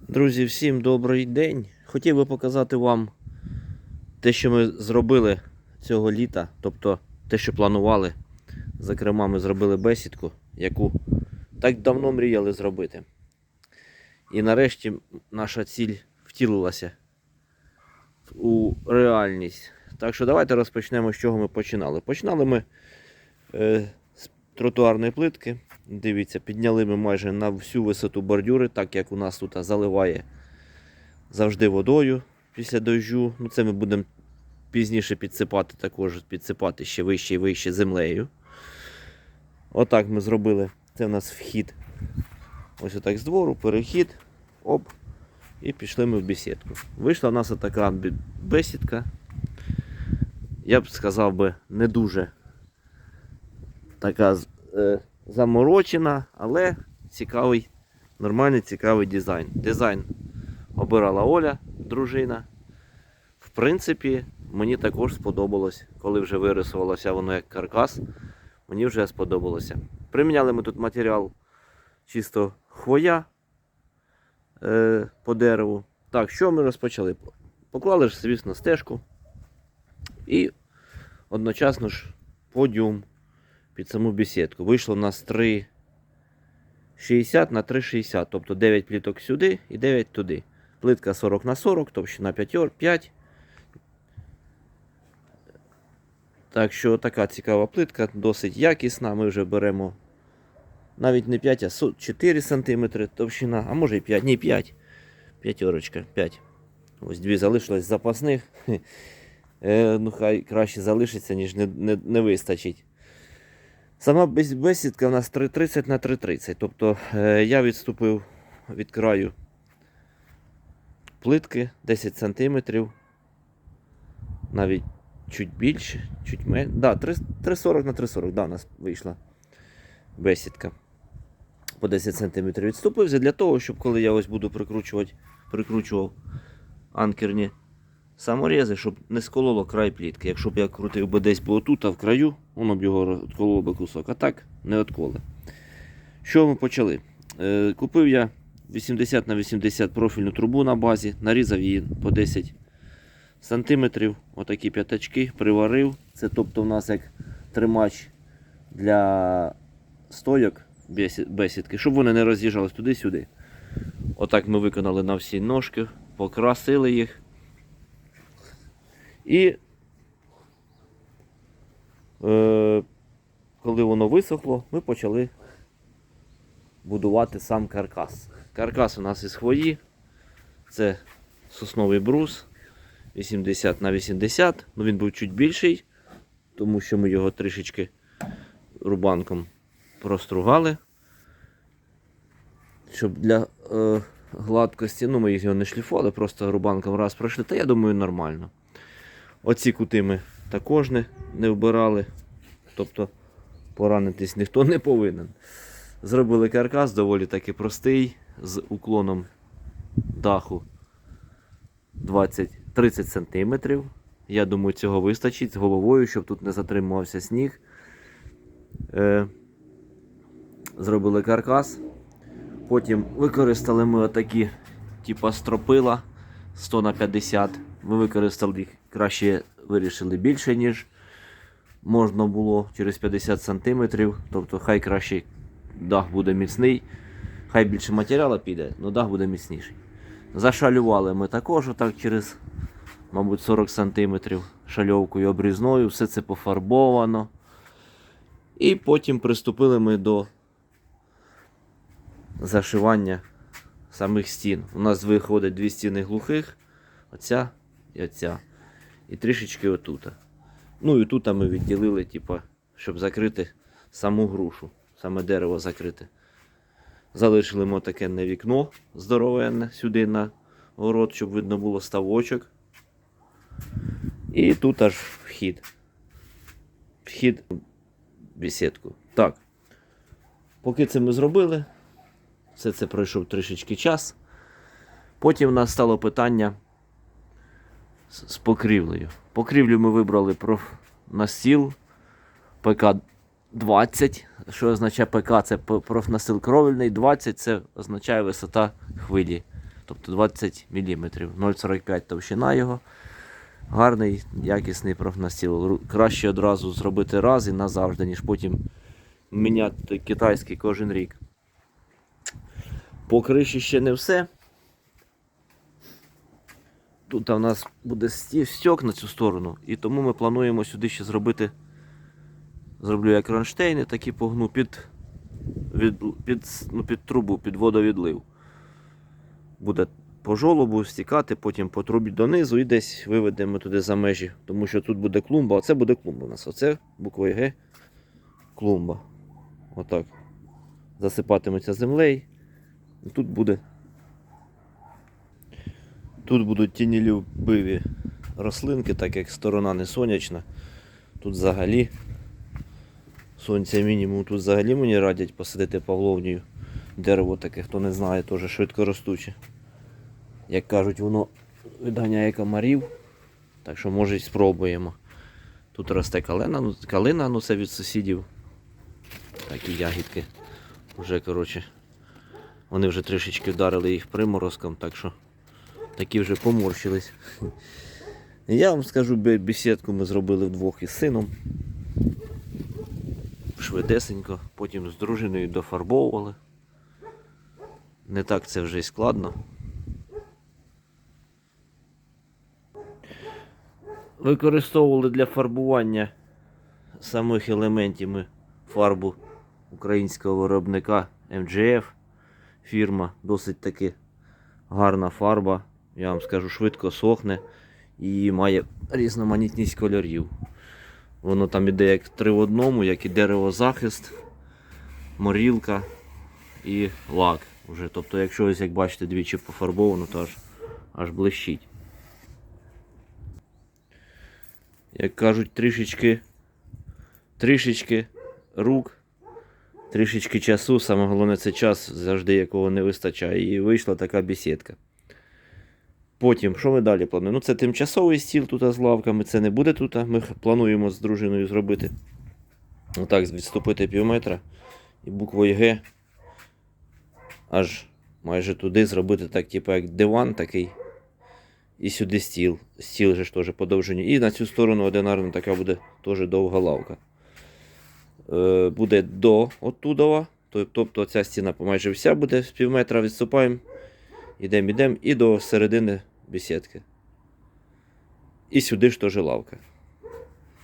Друзі, всім добрий день. Хотів би показати вам те, що ми зробили цього літа, тобто те, що планували. Зокрема, ми зробили бесідку, яку так давно мріяли зробити. І нарешті наша ціль втілилася у реальність. Так що давайте розпочнемо, з чого ми починали. Починали ми е, з тротуарної плитки. Дивіться, підняли ми майже на всю висоту бордюри, так як у нас тут заливає завжди водою після дощу. Ну, це ми будемо пізніше підсипати, також підсипати ще вище і вище землею. Отак ми зробили. Це у нас вхід. Ось отак з двору, перехід. Оп. І пішли ми в бесідку. Вийшла в нас така бесідка. Я б сказав би, не дуже така е, заморочена, але цікавий, нормальний цікавий дизайн. Дизайн обирала Оля, дружина. В принципі, мені також сподобалось, коли вже вирисувалося воно як каркас. Мені вже сподобалося. Приміняли ми тут матеріал чисто хвоя е, по дереву. Так, що ми розпочали? Поклали ж, звісно, стежку і одночасно ж подіум під саму бесідку. Вийшло в нас 3,60 на 3,60, тобто 9 пліток сюди і 9 туди. Плитка 40 на 40, товщина 5. 5. Так що така цікава плитка, досить якісна. Ми вже беремо навіть не 5, а 4 см товщина, а може і 5, ні 5. П'ятерочка, 5. Ось дві залишилось запасних. Е, ну, хай краще залишиться, ніж не, не, не вистачить. Сама бесідка у нас 3,30 на 3,30. Тобто е, я відступив від краю плитки 10 см. Навіть чуть більше, чуть менше. Да, 3,40 на 3,40. Да, у нас вийшла бесідка. По 10 см відступив для того, щоб коли я ось буду прикручувати, прикручував анкерні саморези, щоб не скололо край плітки. Якщо б я крутив би десь отут, а в краю, воно б його відкололо би кусок. А так не відколе. Що ми почали? Е, купив я 80 на 80 профільну трубу на базі, нарізав її по 10 сантиметрів. Отакі п'ятачки, приварив. Це тобто в нас як тримач для стойок бесідки, щоб вони не роз'їжджались туди-сюди. Отак ми виконали на всі ножки, покрасили їх. І е, коли воно висохло, ми почали будувати сам каркас. Каркас у нас із хвої. Це сосновий брус 80 на 80. Ну, він був чуть більший, тому що ми його трішечки рубанком простругали. Щоб для е, гладкості, ну ми його не шліфували, просто рубанком раз пройшли, та я думаю, нормально. Оці кути ми також не, не вбирали. Тобто поранитись ніхто не повинен. Зробили каркас доволі таки простий, з уклоном даху 20-30 см. Я думаю, цього вистачить з головою, щоб тут не затримувався сніг. Е, зробили каркас. Потім використали ми отакі, типа стропила 100 на 50. Ми використали їх краще вирішили більше, ніж можна було через 50 см. Тобто хай краще дах буде міцний, хай більше матеріалу піде, але дах буде міцніший. Зашалювали ми також отак через, мабуть, 40 см шальовкою обрізною, все це пофарбовано. І потім приступили ми до зашивання самих стін. У нас виходить дві стіни глухих, оця і оця. І трішечки отут. Ну і тут ми відділили, типа, щоб закрити саму грушу, саме дерево закрити. Залишили ми таке не вікно здоровенне сюди на город, щоб видно було ставочок. І тут аж вхід. Вхід в бесідку. Так. Поки це ми зробили, все це пройшов трішечки час. Потім в нас стало питання з, покрівлею. Покрівлю ми вибрали профнастіл ПК-20. Що означає ПК? Це профнастил кровельний. 20 це означає висота хвилі. тобто 20 мм. 0,45 товщина його. Гарний, якісний профнастіл. Краще одразу зробити раз і назавжди, ніж потім міняти китайський кожен рік. По криші ще не все. Тут у нас буде сті- стьок на цю сторону, і тому ми плануємо сюди ще зробити. Зроблю як кронштейни, такі погну під, від, під, ну, під трубу, під водовідлив. Буде по жолобу стікати, потім по трубі донизу і десь виведемо туди за межі. Тому що тут буде клумба, оце буде клумба у нас. Оце буквою Г клумба. Отак. Засипатиметься землею. Тут буде. Тут будуть тінілюбиві рослинки, так як сторона не сонячна. Тут взагалі сонця мінімум. Тут взагалі мені радять посадити павловнію. Дерево таке, хто не знає, теж швидко ростуче. Як кажуть, воно відганяє комарів. Так що може спробуємо. Тут росте калина, ну, калина, ну це від сусідів. Такі ягідки. Вже, коротше, вони вже трішечки вдарили їх приморозком, так що такі вже поморщились. Я вам скажу, бе- бесідку ми зробили вдвох із сином. Швидесенько, потім з дружиною дофарбовували. Не так це вже й складно. Використовували для фарбування самих елементів ми фарбу українського виробника MGF. Фірма досить таки гарна фарба. Я вам скажу, швидко сохне і має різноманітність кольорів. Воно там іде як три в одному, як і деревозахист, морілка і лак. Вже. Тобто, якщо ось як бачите двічі пофарбовано, то аж, аж блищить. Як кажуть, трішечки, трішечки рук, трішечки часу, саме головне це час, завжди якого не вистачає. І вийшла така бесідка. Потім, що ми далі плануємо? Ну, це тимчасовий стіл тут з лавками, це не буде тут. Ми плануємо з дружиною зробити. Отак, відступити пів метра. І буквою Г аж майже туди зробити так, типу, як диван такий. І сюди стіл. Стіл же ж теж подовжені. І на цю сторону одинарна така буде теж довга лавка. Е, буде до оттудова. Тоб- Тобто ця стіна майже вся буде з пів метра відступаємо. Ідемо, ідемо і до середини бесідки. І сюди ж теж лавка.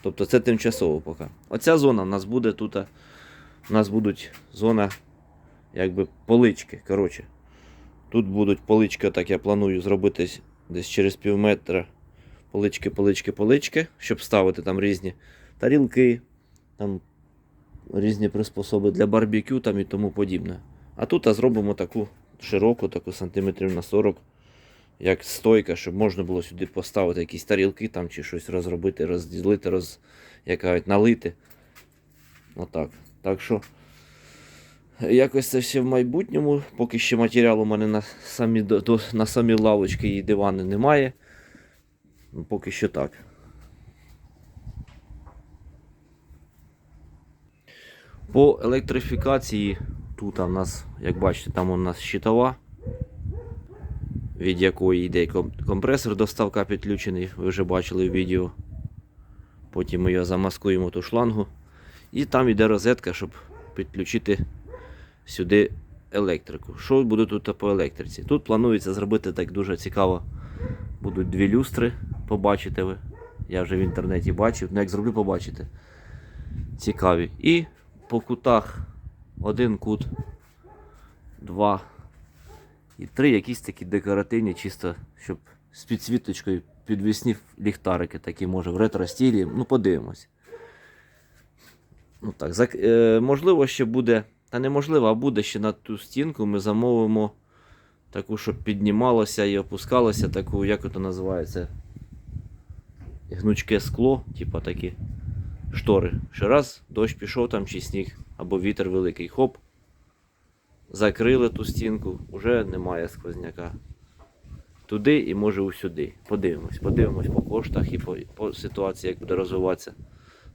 Тобто це тимчасово поки. Оця зона в нас буде тут. У нас будуть зона, якби полички. Коротше. Тут будуть полички, так я планую зробити десь через пів метра. Полички, полички, полички, щоб ставити там різні тарілки, там різні приспособи для барбекю там і тому подібне. А тут зробимо таку широку, таку сантиметрів на 40, як стойка, щоб можна було сюди поставити якісь тарілки там чи щось розробити, розділити, роз, як кажуть, налити. Отак. Так що якось це все в майбутньому. Поки ще матеріалу у мене на самі, на самі лавочки і дивани немає. Поки що так. По електрифікації тут у нас, як бачите, там у нас щитова, від якої йде ком- компресор доставка підключений, ви вже бачили в відео. Потім ми його замаскуємо ту шлангу. І там йде розетка, щоб підключити сюди електрику. Що буде тут по електриці? Тут планується зробити так дуже цікаво. Будуть дві люстри, побачите ви. Я вже в інтернеті бачив. Ну як зроблю, побачите. Цікаві. І по кутах один кут, два і три якісь такі декоративні, чисто, щоб з підсвіточкою підвісні ліхтарики, такі може в ретро-стілі. Ну, подивимось. Ну так, зак... е, можливо, ще буде, та неможливо, а буде ще на ту стінку ми замовимо таку, щоб піднімалося і опускалося, таку, як це називається? Гнучке скло, типа такі штори. Ще раз дощ пішов там чи сніг, або вітер великий, хоп. Закрили ту стінку, вже немає сквозняка. Туди і може усюди. Подивимось, подивимось по коштах і по, по ситуації, як буде розвиватися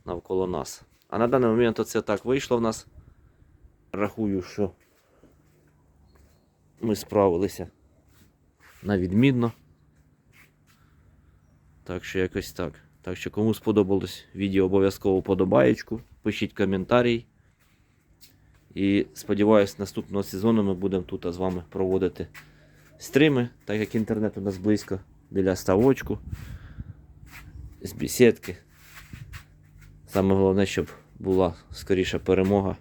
навколо нас. А на даний момент це так вийшло в нас. Рахую, що ми справилися на відмінно. Так що якось так. Так що кому сподобалось відео, обов'язково подобаєчку, пишіть коментарій. І сподіваюсь, наступного сезону ми будемо тут з вами проводити стріми, так як інтернет у нас близько біля ставочку, з бесідки. Саме головне, щоб була скоріша перемога.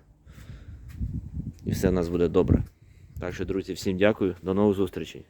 І все у нас буде добре. Так що, друзі, всім дякую, до нових зустрічей.